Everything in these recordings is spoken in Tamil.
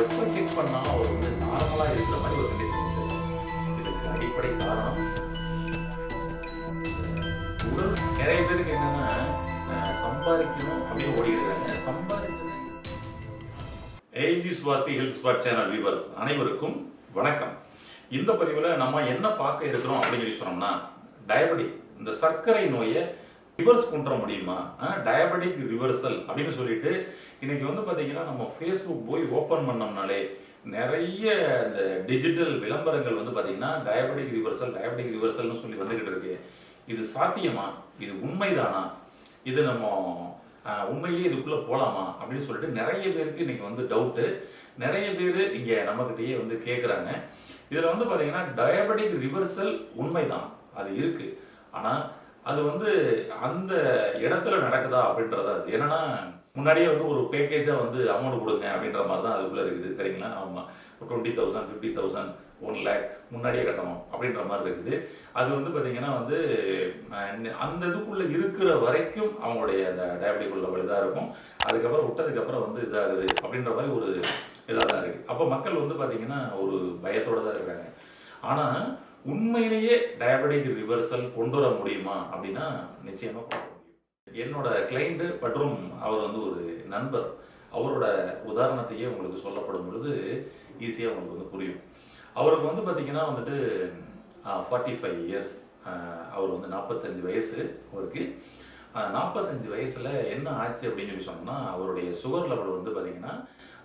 எப்போ செக் பண்ணால் அவர் வந்து நார்மலாக இருக்கிற மாதிரி ஒரு கண்டிஷன் இதுக்கு அடிப்படை காரணம் நிறைய பேருக்கு என்னென்னா சம்பாதிக்கணும் அப்படின்னு ஓடிடுறாங்க. சம்பாதிக்கணும் AG Swasi health spot channel viewers அனைவருக்கும் வணக்கம். இந்த பதிவில் நம்ம என்ன பார்க்க இருக்கிறோம் அப்படின்னு சொல்லி சொன்னோம்னா டயபெட்டிக் இந்த சர்க்கரை நோயை ரிவர்ஸ் பண்ணுற முடியுமா? டயபெட்டிக் ரிவர்சல் அப்படின்னு சொல்லிட்டு இன்னைக்கு வந்து பார்த்தீங்கன்னா நம்ம ஃபேஸ்புக் போய் ஓப்பன் பண்ணோம்னாலே நிறைய இந்த டிஜிட்டல் விளம்பரங்கள் வந்து பார்த்தீங்கன்னா டயபெட்டிக் ரிவர்சல் டயபெட்டிக் ரிவர்சல்னு சொல்லி வந்துகிட்டு இருக்கு. இது சாத்தியமா? இது உண்மைதானா? இது நம்ம உண்மையிலேயே இதுக்குள்ளே போகலாமா அப்படின்னு சொல்லிட்டு நிறைய பேருக்கு இன்றைக்கி வந்து டவுட்டு நிறைய பேர் இங்கே நம்மக்கிட்டேயே வந்து கேட்குறாங்க இதில் வந்து பார்த்தீங்கன்னா டயபெட்டிக் ரிவர்சல் உண்மைதான். அது இருக்குது ஆனால் அது வந்து அந்த இடத்துல நடக்குதா அப்படின்றதா அது என்னன்னா முன்னாடியே வந்து ஒரு பேக்கேஜா வந்து அமௌண்ட் கொடுங்க அப்படின்ற மாதிரி தான் அதுக்குள்ள இருக்குது. சரிங்களா? ஆமா. Twenty thousand fifty thousand one lakh முன்னாடியே கட்டணும் அப்படின்ற மாதிரி இருக்குது. அது வந்து பார்த்தீங்கன்னா வந்து அந்த இதுக்குள்ளே இருக்கிற வரைக்கும் அவங்களுடைய அந்த டயபெட்டிக் இதாக இருக்கும். அதுக்கப்புறம் விட்டதுக்கப்புறம் வந்து இதாகுது அப்படின்ற மாதிரி ஒரு இதாக தான் இருக்குது அப்போ மக்கள் வந்து பார்த்தீங்கன்னா ஒரு பயத்தோடு தான் இருக்காங்க. ஆனால் உண்மையிலேயே டயபெட்டிக் ரிவர்சல் கொண்டு வர முடியுமா அப்படின்னா நிச்சயமாக கொண்டு முடியும். என்னோட கிளைண்ட்டு மற்றும் அவர் வந்து ஒரு நண்பர் அவரோட உதாரணத்தையே உங்களுக்கு சொல்லப்படும் பொழுது ஈஸியாக உங்களுக்கு வந்து புரியும். அவருக்கு வந்து பார்த்திங்கன்னா வந்துட்டு ஃபார்ட்டி ஃபைவ் இயர்ஸ் அவர் வந்து நாற்பத்தஞ்சு வயசு அவருக்கு. நாற்பத்தஞ்சு வயசில் என்ன ஆச்சு அப்படின்னு சொல்லி சொன்னோம்னா அவருடைய சுகர் லெவல் வந்து பார்த்திங்கன்னா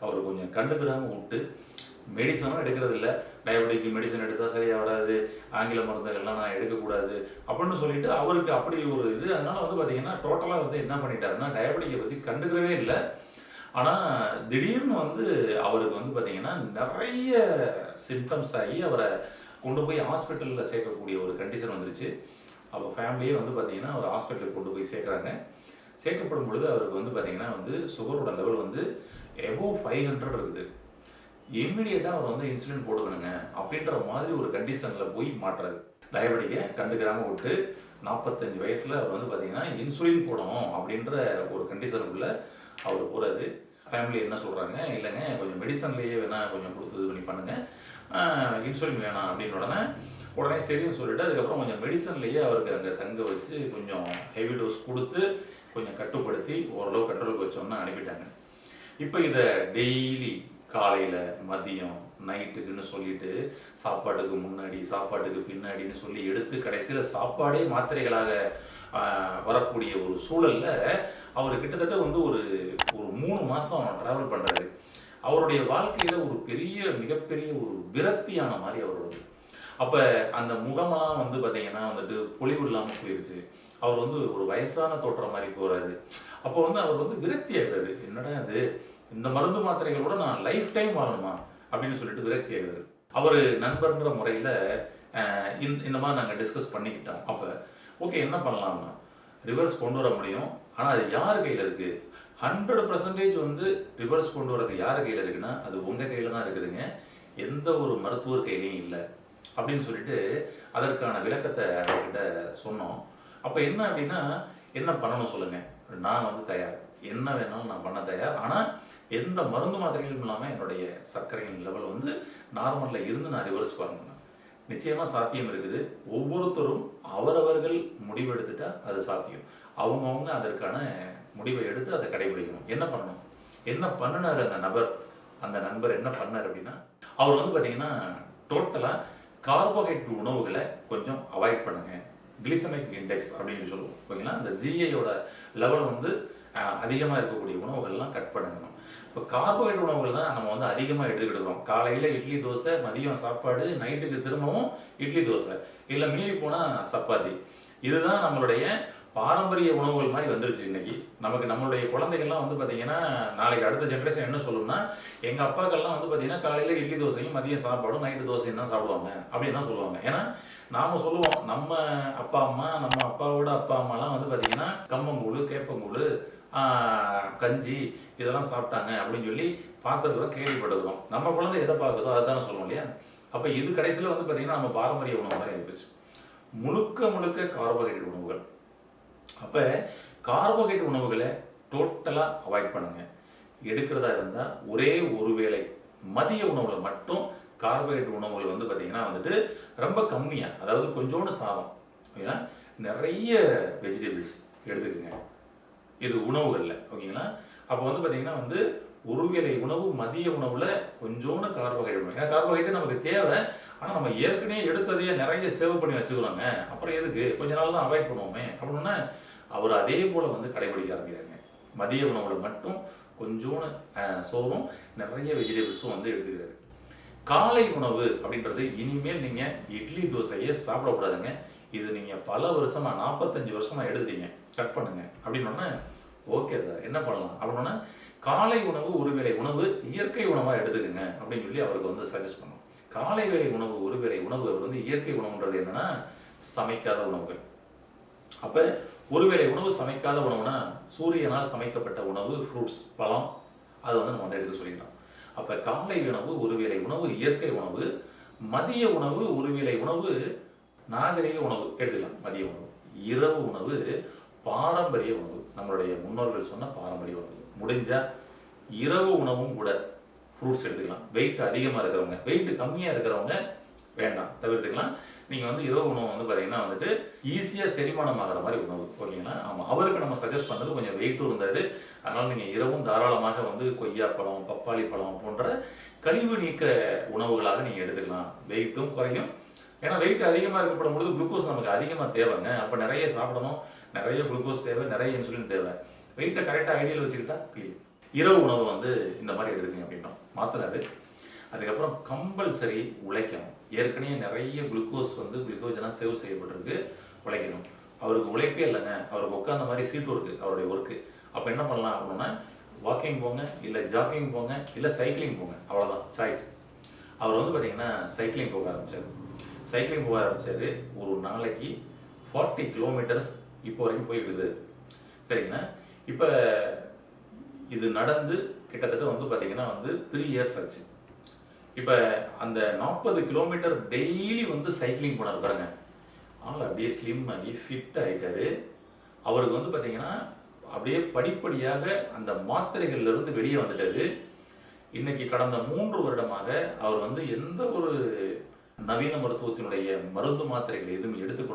அவர் கொஞ்சம் கண்டுக்கிறாமல் விட்டு மெடிசனும் எடுக்கிறது இல்லை டயபெட்டிக்கு மெடிசன் எடுத்தால் சரியாக வராது. ஆங்கில மருந்துகள்லாம் நான் எடுக்கக்கூடாது. அப்படின்னு சொல்லிட்டு அவருக்கு அப்படி ஒரு இது. அதனால வந்து பார்த்தீங்கன்னா டோட்டலாக வந்து என்ன பண்ணிட்டாருன்னா டயபெட்டிக்கை பற்றி கண்டுக்கவே இல்லை. ஆனால் திடீர்னு வந்து அவருக்கு வந்து பார்த்தீங்கன்னா நிறைய சிம்டம்ஸ் ஆகி அவரை கொண்டு போய் ஹாஸ்பிட்டலில் சேர்க்கக்கூடிய ஒரு கண்டிஷன் வந்துருச்சு. அப்போ ஃபேமிலியே வந்து பார்த்தீங்கன்னா ஒரு ஹாஸ்பிட்டலுக்கு கொண்டு போய் சேர்க்குறாங்க. சேர்க்கப்படும் பொழுது அவருக்கு வந்து பார்த்தீங்கன்னா வந்து சுகரோட லெவல் வந்து எபோவ் ஃபைவ் ஹண்ட்ரட் இருக்குது. இம்மிடியேட்டாக அவர் வந்து இன்சுலின் போடுக்கணுங்க அப்படின்ற மாதிரி ஒரு கண்டிஷனில் போய் மாட்டுறது டயபெட்டிக்கை கண்டுக்கிறாம விட்டு நாற்பத்தஞ்சு வயசில் அவர் வந்து பார்த்தீங்கன்னா இன்சுலின் போடணும் அப்படின்ற ஒரு கண்டிஷனுக்குள்ள அவர் போகிறாரு ஃபேமிலி என்ன சொல்கிறாங்க இல்லைங்க கொஞ்சம் மெடிசன்லேயே வேணா கொஞ்சம் கொடுத்து இது பண்ணி பண்ணுங்க. இன்சுலின் வேணாம் அப்படின்னு உடனே உடனே சரின்னு சொல்லிட்டு அதுக்கப்புறம் கொஞ்சம் மெடிசன்லேயே அவருக்கு அங்கே தங்க வச்சு கொஞ்சம் ஹெவி டோஸ் கொடுத்து கொஞ்சம் கட்டுப்படுத்தி ஓரளவு கண்ட்ரோலுக்கு வச்சோம்னா அனுப்பிட்டாங்க. இப்போ இதை டெய்லி காலையில் மதியம் நைட்டுக்குன்னு சொல்லிட்டு சாப்பாட்டுக்கு முன்னாடி சாப்பாட்டுக்கு பின்னாடின்னு சொல்லி எடுத்து கடைசியில் சாப்பாடே மாத்திரைகளாக வரக்கூடிய ஒரு சூழலில் அவர் கிட்டத்தட்ட வந்து ஒரு ஒரு மூணு மாதம் ட்ராவல் பண்ணுறாரு அவருடைய வாழ்க்கையில் ஒரு பெரிய மிகப்பெரிய ஒரு விரக்தியான மாதிரி அவரோட அப்போ அந்த முகமெல்லாம் வந்து பார்த்தீங்கன்னா வந்துட்டு பொலிவு இல்லாமல் போயிடுச்சு அவர் வந்து ஒரு வயசான தோற்றம் மாதிரி போகிறாரு அப்போ வந்து அவர் வந்து விரக்தி ஆகிறாரு என்னடா அது இந்த மருந்து மாத்திரைகளோட நான் லைஃப் டைம் வாழணுமா அப்படின்னு சொல்லிட்டு விரக்தி ஆகுது அவர் நண்பர்ன்ற முறையில் இந்த இந்த மாதிரி நாங்கள் டிஸ்கஸ் பண்ணிக்கிட்டோம். அப்போ ஓகே என்ன பண்ணலாம்னா ரிவர்ஸ் கொண்டு வர முடியும். ஆனால் அது யார் கையில் இருக்குது ஹண்ட்ரட் பர்சன்டேஜ் வந்து ரிவர்ஸ் கொண்டு வரது யார் கையில் இருக்குன்னா அது உங்கள் கையில் தான் இருக்குதுங்க. எந்த ஒரு மருத்துவர் கையிலையும் இல்லை. அப்படின்னு சொல்லிட்டு அதற்கான விளக்கத்தை அவர்கிட்ட சொன்னோம். அப்போ என்ன அப்படின்னா என்ன பண்ணணும் சொல்லுங்கள் நான் வந்து தயார். என்ன வேணாலும் நான் பண்ண தயார். ஆனால் எந்த மருந்து மாத்திரைகளும் இல்லாமல் என்னுடைய சர்க்கரையின் லெவல் வந்து நார்மலில் இருந்து நான் ரிவர்ஸ் பண்ணணும் நிச்சயமாக சாத்தியம் இருக்குது. ஒவ்வொருத்தரும் அவரவர்கள் முடிவெடுத்துட்டால் அது சாத்தியம். அவங்கவுங்க அதற்கான முடிவை எடுத்து அதை கடைபிடிக்கணும். என்ன பண்ணணும்? என்ன பண்ணினார் அந்த நபர்? அந்த நண்பர் என்ன பண்ணார் அப்படின்னா அவர் வந்து பார்த்தீங்கன்னா டோட்டலாக கார்போஹைட்ரேட் உணவுகளை கொஞ்சம் அவாய்ட் பண்ணுங்க. கிளிசமிக் இண்டெக்ஸ் அப்படின்னு சொல்லுவோம். ஓகேங்களா? அந்த ஜிஐயோட லெவல் வந்து அதிகமாக இருக்கக்கூடிய உணவுகள்லாம் கட் பண்ணணும். இப்போ கார்போஹைட்ரேட் உணவுகள் தான் நம்ம வந்து அதிகமாக எடுத்துக்கிட்டு காலையில் இட்லி தோசை மதியம் சாப்பாடு நைட்டுக்கு திரும்பவும் இட்லி தோசை. இல்லை மீறி போனால் சப்பாத்தி. இதுதான் நம்மளுடைய பாரம்பரிய உணவுகள் மாதிரி வந்துருச்சு இன்னைக்கு. நமக்கு நம்மளுடைய குழந்தைகள்லாம் வந்து பார்த்தீங்கன்னா நாளைக்கு அடுத்த ஜென்ரேஷன் என்ன சொல்லும்னா எங்கள் அப்பாக்கள்லாம் வந்து பார்த்தீங்கன்னா காலையில் இட்லி தோசையும் மதியம் சாப்பாடும் நைட்டு தோசையும் தான் சாப்பிடுவாங்க. அப்படின்னு தான் சொல்லுவாங்க. ஏன்னா நாம் சொல்லுவோம் நம்ம அப்பா அம்மா நம்ம அப்பாவோட அப்பா அம்மாலாம் வந்து பார்த்தீங்கன்னா கம்பங்கூழ் கேப்பங்கூழ் கஞ்சி இதெல்லாம் சாப்பிட்டாங்க அப்படின்னு சொல்லி பார்த்துருக்குறோம் கேள்விப்பட்டிருக்கோம். நம்ம குழந்தை எதை பார்க்குதோ அதை தானே சொல்லுவோம் இல்லையா? அப்போ இது கடைசியில் வந்து பார்த்தீங்கன்னா நம்ம பாரம்பரிய உணவு மாதிரி இருந்துச்சு முழுக்க முழுக்க கார்போஹைட்ரேட் உணவுகள். அப்போ கார்போஹைட்ரேட் உணவுகளை டோட்டலாக அவாய்ட் பண்ணுங்கள் எடுக்கிறதா இருந்தால் ஒரே ஒரு வேளை மதிய உணவில் மட்டும் கார்போஹைட்ரேட் உணவுகள் வந்து பார்த்தீங்கன்னா வந்துட்டு ரொம்ப கம்மியாக அதாவது கொஞ்சோண்டு சாதம் ஏன்னா நிறைய வெஜிடபிள்ஸ் எடுத்துக்கோங்க. இது உணவுகளில் ஓகேங்களா? அப்போ வந்து பார்த்தீங்கன்னா வந்து ஒருவேளை உணவு மதிய உணவில் கொஞ்சோண்டு கார்போஹைட்ரேட் ஏன்னா கார்போஹைட்ரேட் நமக்கு தேவை. ஆனால் நம்ம ஏற்கனவே எடுத்ததையே நிறைய சேவ் பண்ணி வச்சுக்கிறோங்க அப்புறம் எதுக்கு? கொஞ்ச நாள் தான் அவாய்ட் பண்ணுவோமே. அப்படின்னா அவர் அதே போல் வந்து கடைபிடிக்க ஆரம்பிக்கிறாங்க. மதிய உணவில் மட்டும் கொஞ்சோண்டு சோறும் நிறைய வெஜிடபிள்ஸும் வந்து எடுத்துக்கிறாரு. காலை உணவு அப்படின்றது இனிமேல் நீங்கள் இட்லி தோசையே சாப்பிடக்கூடாதுங்க. இது நீங்கள் பல வருஷமாக நாற்பத்தஞ்சு வருஷமாக எடுத்துட்டீங்க. கட் பண்ணுங்க. அப்படின்னோடனே ஓகே சார் என்ன பண்ணலாம்? அப்படின்னா காலை உணவு ஒருவேளை உணவு இயற்கை உணவாக எடுத்துக்கங்க அப்படின்னு சொல்லி அவருக்கு வந்து சஜஸ்ட் பண்ணோம். காலை வேலை உணவு ஒருவேளை உணவு அவர் வந்து இயற்கை உணவுன்றது என்னன்னா சமைக்காத உணவுகள். அப்போ ஒருவேளை உணவு சமைக்காத உணவுனா சூரியனால் சமைக்கப்பட்ட உணவு ஃப்ரூட்ஸ் பழம் அதை வந்து நம்ம வந்து எடுக்க சொல்லிட்டோம். அப்போ காலை உணவு ஒருவேளை உணவு இயற்கை உணவு மதிய உணவு ஒருவேளை உணவு நாகரிக உணவு எடுத்துக்கலாம். மதிய உணவு. இரவு உணவு பாரம்பரிய உணவு. நம்மளுடைய முன்னோர்கள் சொன்ன பாரம்பரிய உணவு. முடிஞ்சால் இரவு உணவும் கூட ஃப்ரூட்ஸ் எடுத்துக்கலாம். வெயிட் அதிகமாக இருக்கிறவங்க வெயிட் கம்மியாக இருக்கிறவங்க வேண்டாம். தவிர்த்துக்கலாம். நீங்கள் வந்து இரவு உணவு வந்து பார்த்தீங்கன்னா வந்துட்டு ஈஸியாக செரிமானம் ஆகிற மாதிரி உணவு. ஓகேங்களா ஆமாம் அவருக்கு நம்ம சஜஸ்ட் பண்ணது கொஞ்சம் வெயிட்டும் இருந்தார். அதனால் நீங்கள் இரவும் தாராளமாக வந்து கொய்யா பழம் பப்பாளி பழம் போன்ற கழிவு நீக்க உணவுகளாக நீங்கள் எடுத்துக்கலாம். வெயிட்டும் குறையும். ஏன்னா வெயிட் அதிகமாக இருக்கப்படும் பொழுது குளுக்கோஸ் நமக்கு அதிகமாக தேவைங்க. அப்போ நிறைய சாப்பிடணும். நிறைய குளுக்கோஸ் தேவை நிறைய இன்சுலின் தேவை. வெயிட்டை கரெக்டாக ஐடியில் வச்சுக்கிட்டா கிளியர் இரவு உணவு வந்து இந்த மாதிரி எடுத்துக்கங்க அப்படின்னா மாத்தினாரு அதுக்கப்புறம் கம்பல்சரி உழைக்கணும். ஏற்கனவே நிறைய குளுக்கோஸ் வந்து குளுக்கோஜனாக சேவ் செய்யப்பட்டிருக்கு. உழைக்கணும். அவருக்கு உழைப்பே இல்லைங்க. அவருக்கு உட்காந்த மாதிரி சீட் ஒர்க்கு அவருடைய ஒர்க்கு அப்போ என்ன பண்ணலாம் அப்படின்னா வாக்கிங் போங்க இல்லை ஜாக்கிங் போங்க இல்லை சைக்கிளிங் போங்க. அவ்வளோதான் சாய்ஸ் அவர் வந்து பார்த்தீங்கன்னா சைக்கிளிங் போக ஆரம்பிச்சார். சைக்கிளிங் போக ஆரம்பிச்சாரு. ஒரு நாளைக்கு ஃபார்ட்டி கிலோமீட்டர்ஸ் இப்போ வரைக்கும் போயிட்டு இருக்குது சரிங்களா? இப்போ இது நடந்து கிட்டத்தட்ட வந்து பார்த்தீங்கன்னா வந்து த்ரீ இயர்ஸ் ஆச்சு. இப்போ அந்த நாற்பது கிலோமீட்டர் டெய்லி வந்து சைக்கிளிங் போனார் பாருங்க. ஆள் அப்படியே ஸ்லிம் ஆகி ஃபிட் ஆகிட்டாரு அவருக்கு வந்து பார்த்தீங்கன்னா அப்படியே படிப்படியாக அந்த மாத்திரைகள்லேருந்து வெளியே வந்துட்டாரு. இன்னைக்கு கடந்த மூன்று வருடமாக அவர் வந்து எந்த ஒரு நவீன மருத்துவத்தினுடைய மருந்து மாத்திரைகள் எதுவும் எடுத்துக்கொள்ள